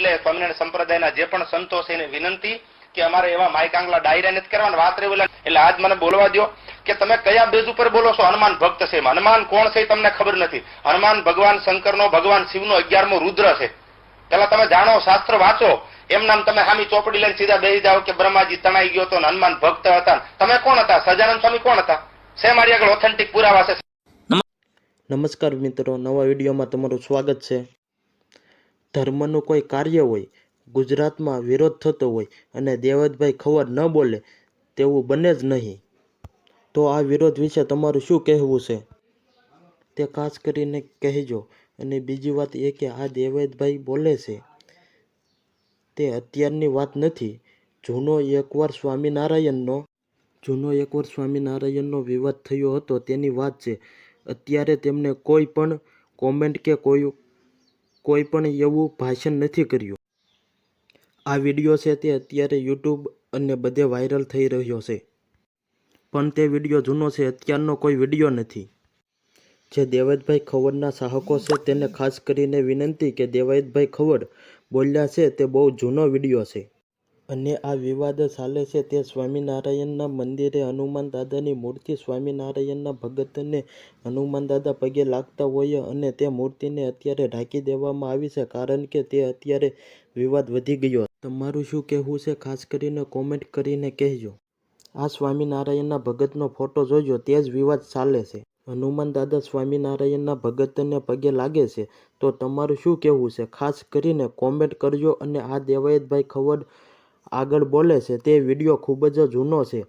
એટલે સ્વામિનારાયણ સંપ્રદાયના જે પણ સંતો છે એને વિનંતી કે અમારે એવા માઇક ડાયરા નથી કરવાના વાત રહેલા એટલે આજ મને બોલવા દો કે તમે કયા બેઝ ઉપર બોલો છો? હનુમાન ભક્ત છે હનુમાન કોણ છે તમને ખબર નથી. હનુમાન ભગવાન શંકરનો, ભગવાન શિવનો અગિયારમો રુદ્ર છે. પેલા તમે જાણો, શાસ્ત્ર વાંચો. એમ નામ તમે હામી ચોપડી લઈને સીધા બેસી જાઓ કે બ્રહ્માજી તણાઈ ગયો તો ને હનુમાન ભક્ત હતા તમે કોણ હતા? સજાનંદ સ્વામી કોણ હતા? સે મારી આગળ ઓથેન્ટિક પુરાવા છે. નમસ્કાર મિત્રો, નવા વિડીયોમાં તમારું સ્વાગત છે. ધર્મનું કોઈ કાર્ય હોય, ગુજરાતમાં વિરોધ થતો હોય અને દેવતભાઈ ખબર ન બોલે તેવું બને જ નહીં. તો આ વિરોધ વિશે તમારું શું કહેવું છે? તે ખાસ કરીને કહેજો. અને બીજી વાત એ કે આ દેવેદભાઈ બોલે છે તે અત્યારની વાત નથી. જૂનો એકવાર સ્વામિનારાયણનો, જૂનો એકવાર સ્વામિનારાયણનો વિવાદ થયો હતો તેની વાત છે. અત્યારે તેમને કોઈ પણ કોમેન્ટ કે કોઈ કોઈ પણ એવું ભાષણ નથી કર્યું. આ વીડિયો છે તે અત્યારે યુટ્યુબ અને બધે વાયરલ થઈ રહ્યો છે. પણ તે વીડિયો જૂનો છે, અત્યારનો કોઈ વીડિયો નથી. જે દેવેદભાઈ ખવડના ચાહકો છે તેને ખાસ કરીને વિનંતી કે દેવેદભાઈ ખવડ બોલ્યા છે તે બહુ જૂનો વીડિયો છે. અને આ વિવાદ ચાલે છે તે સ્વામિનારાયણના મંદિરે હનુમાન દાદાની મૂર્તિ સ્વામિનારાયણના ભગતને હનુમાન દાદા પગે લાગતા હોય અને તે મૂર્તિને અત્યારે ઢાંકી દેવામાં આવી છે કારણ કે તે અત્યારે વિવાદ વધી ગયો. તમારું શું કહેવું છે? ખાસ કરીને કોમેન્ટ કરીને કહેજો. આ સ્વામિનારાયણના ભગતનો ફોટો જોજો, તે જ વિવાદ ચાલે છે. હનુમાન દાદા સ્વામિનારાયણના ભગતને પગે લાગે છે. તો તમારું શું કહેવું છે? ખાસ કરીને કોમેન્ટ કરજો અને આ દેવાયતભાઈ ખવડ આગળ બોલે છે, તે વીડિયો ખૂબ જ જૂનો છે.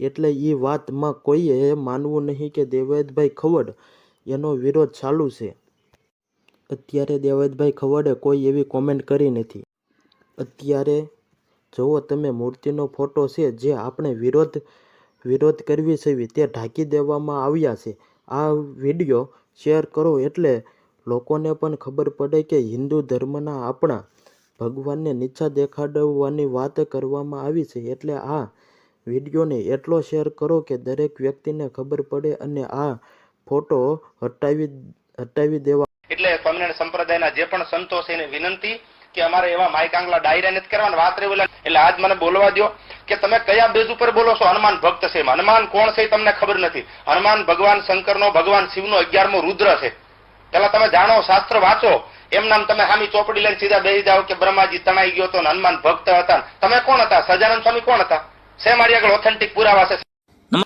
એટલે એ વાતમાં કોઈએ માનવું નહીં કે દેવેદભાઈ ખવડ એનો વિરોધ ચાલુ છે. અત્યારે દેવેદભાઈ ખવડે કોઈ એવી કોમેન્ટ કરી નથી. અત્યારે જુઓ તમે મૂર્તિનો ફોટો છે, જે આપણે વિરોધ વિરોધ કરવી છે તે ઢાંકી દેવામાં આવ્યા છે. આ વીડિયો શેર કરો એટલે લોકોને પણ ખબર પડે કે હિન્દુ ધર્મના આપણા ભગવાનને નીચા દેખાડવાની વાત કરવામાં આવી છે એટલે આ વિડીયોને એટલો શેર કરો કે દરેક વ્યક્તિને ખબર પડે અને આ ફોટો હટાવી હટાવી દેવા એટલે સ્વામિનારાયણ સંપ્રદાયના જે પણ સંતો છે એને વિનંતી કે અમારે એવા માઇક આંગલા ડાયરા નથી કરવાના, વાત રહી એટલે આજ મને બોલવા દો કે તમે કયા બેઝ ઉપર બોલો છો? હનુમાન ભક્ત છે. હનુમાન કોણ છે તમને ખબર નથી. હનુમાન ભગવાન શંકરનો, ભગવાન શિવનો અગિયારમો રુદ્ર છે. પેલા તમે જાણો, શાસ્ત્ર વાંચો. એમ નામ તમે હામી ચોપડી લઈને સીધા બેસી જાઓ કે બ્રહ્માજી તણાઈ ગયો હતો હનુમાન ભક્ત હતા તમે કોણ હતા? સજાનંદ સ્વામી કોણ હતા? સે મારી આગળ ઓથેન્ટિક પુરાવા છે.